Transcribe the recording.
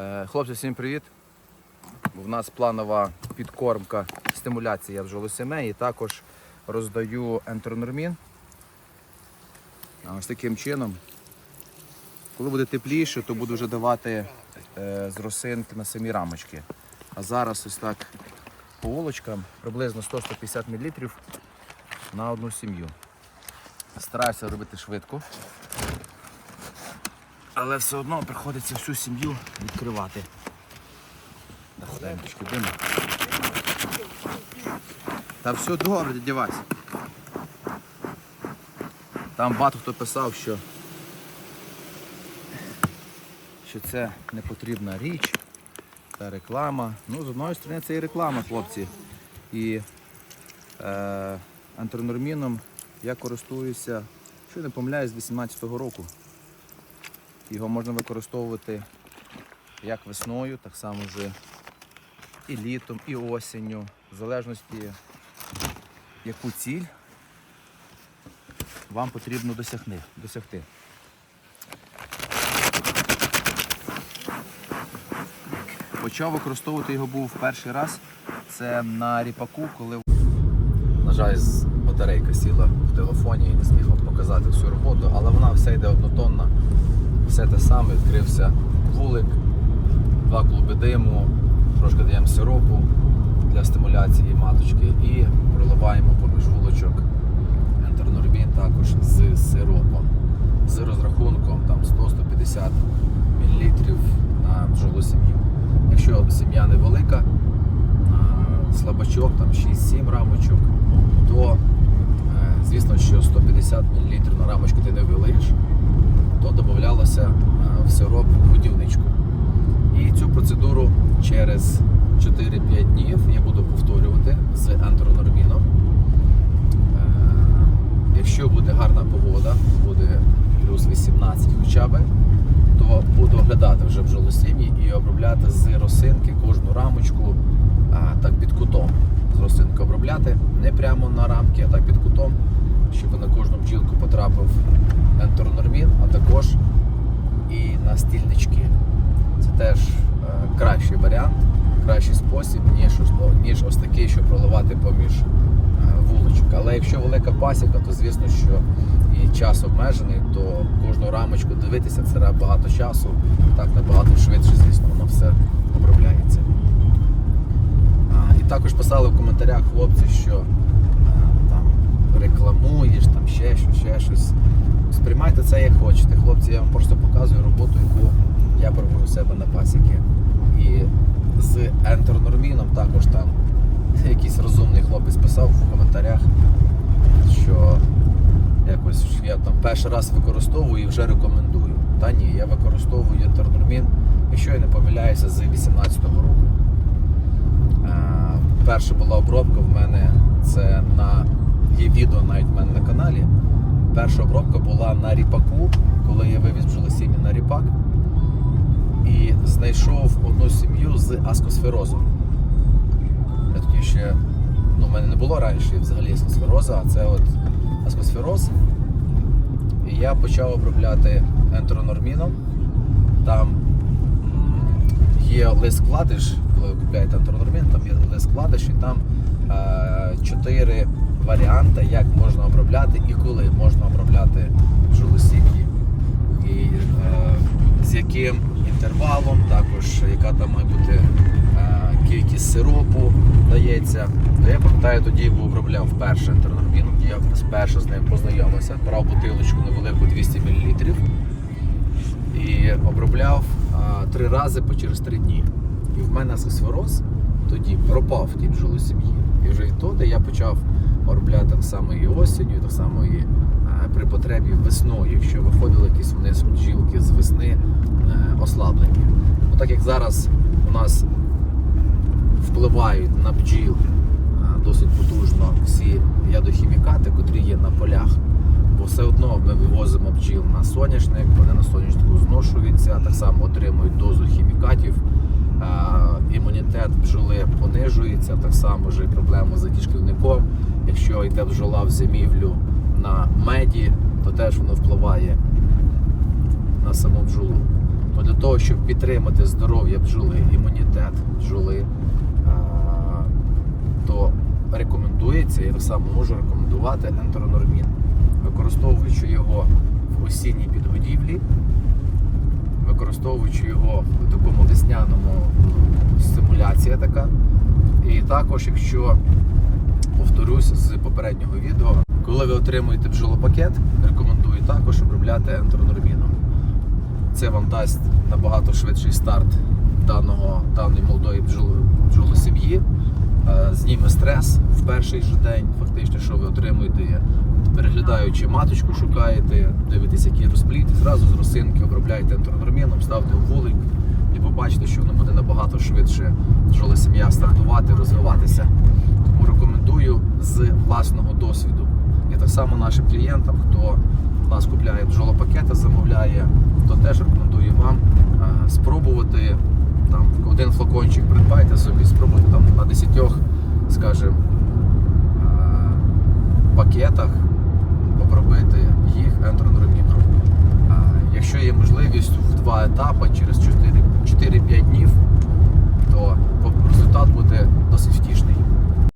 Е, Хлопці, всім привіт! У нас планова підкормка, стимуляція бджолосімей і також роздаю ентронормін. Ось таким чином. Коли буде тепліше, то буду вже давати е, з росинки на самі рамочки. А зараз ось так по волочкам приблизно 100-150 мл на одну сім'ю. Стараюся робити швидко. Але все одно приходиться всю сім'ю відкривати. Дай трішки диму. Та все добре, дядя Там багато хто писав, що, що це не потрібна річ, це реклама. Ну, з одної сторони, це і реклама, хлопці. І е, антронорміном я користуюся, що не помиляюсь, з 18-го року. Його можна використовувати як весною, так само вже і літом, і осінню, в залежності, яку ціль вам потрібно досягти. Почав використовувати його був перший раз. Це на ріпаку, коли на жаль, батарейка сіла в телефоні і не зміг вам показати всю роботу, але вона вся йде однотонна, все те саме, відкрився вулик, два клуби диму, трошки даємо сиропу для стимуляції маточки і проливаємо поміж вулочок ентернорбін також з сиропом, з розрахунком там 100-150 мл на бджолу сім'ю. Якщо сім'я невелика, слабачок, там 6-7 рамочок, то е, звісно, що 150 мл на рамочку ти не вилиєш, то додавалося е, в сироп годівничку. І цю процедуру через 4-5 днів я буду повторювати з ентронорміном. Е, Якщо буде гарна погода, буде плюс 18 хоча б, то буду оглядати вже бджолосім'ї і обробляти з росинки кожну рамочку так під кутом. З росинки обробляти не прямо на рамки, а так під кутом, щоб на кожну бджілку потрапив ентронормін, а також і на стільнички. Це теж е, кращий варіант, кращий спосіб, ніж, ось- ніж ось такий, що проливати поміж е, вуличок. Але якщо велика пасіка, то звісно, що і час обмежений, то кожну рамочку дивитися це багато часу. Так набагато швидше, звісно, воно все обробляється. І також писали в коментарях хлопці, що рекламуєш, там ще щось, ще щось. Сприймайте це як хочете. Хлопці, я вам просто показую роботу, яку я провожу у себе на пасіки. І з ентернорміном також там якийсь розумний хлопець писав в коментарях, що якось я там перший раз використовую і вже рекомендую. Та ні, я використовую ентернормін, якщо я не помиляюся, з 18-го року. Е, Перша була обробка в мене це на відео навіть в мене на каналі. Перша обробка була на ріпаку, коли я вивіз бджолосім'я на ріпак і знайшов одну сім'ю з аскосферозом. Я тоді ще, ну, в мене не було раніше взагалі аскосфероза, а це от аскосфероз. І я почав обробляти ентеронорміном. Там є лист вкладиш, коли ви купуєте ентронормін, там є лист вкладиш, і там е, чотири варіанти, як можна обробляти і коли можна обробляти бджолосім'ї. І е, з яким інтервалом, також яка там має бути е, кількість сиропу дається. То я пам'ятаю, тоді я обробляв вперше ентеронорміном, я вперше з ним познайомився, брав бутилочку невелику 200 мл і обробляв три рази по через три дні. І в мене асосфероз тоді пропав в тій бджолосім'ї. І вже відтоді я почав обробляти так само і осінню, так само і при потребі весною, якщо виходили якісь вниз бджілки з весни е, ослаблені. Так як зараз у нас впливають на бджіл досить потужно всі ядохімікати, котрі є на полях. Бо все одно ми вивозимо бджіл на соняшник, вони на соняшнику зношуються, так само отримують дозу хімікатів. Імунітет бджоли понижується, так само вже проблема з дішківником. Якщо йде бджола в зимівлю на меді, то теж воно впливає на саму бджолу. От Для того, щоб підтримати здоров'я бджоли, імунітет бджоли, то рекомендується, я так само можу рекомендувати ентеронормін, використовуючи його в осінній підгодівлі, використовуючи його в такому весняному стимуляція така. І також, якщо повторюсь з попереднього відео, коли ви отримуєте бджолопакет, рекомендую також обробляти ентеронорміном. Це вам дасть набагато швидший старт даного, даної молодої бджолосім'ї, е, зніме стрес в перший же день, фактично, що ви отримуєте, переглядаючи маточку, шукаєте, дивитесь, який розплід, зразу з росинки обробляєте ентеронорміном, ставте у вулик і побачите, що воно буде набагато швидше бджолосім'я стартувати, розвиватися. Тому рекомендую з власного досвіду. І так само нашим клієнтам, хто у нас купляє бджолопакети, замовляє, то теж рекомендую вам е, спробувати там один флакончик придбайте собі, спробуйте там на 10, скажімо, е, пакетах пробити їх ентрон Якщо є можливість в два етапи через 4-5 днів, то результат буде досить втішний.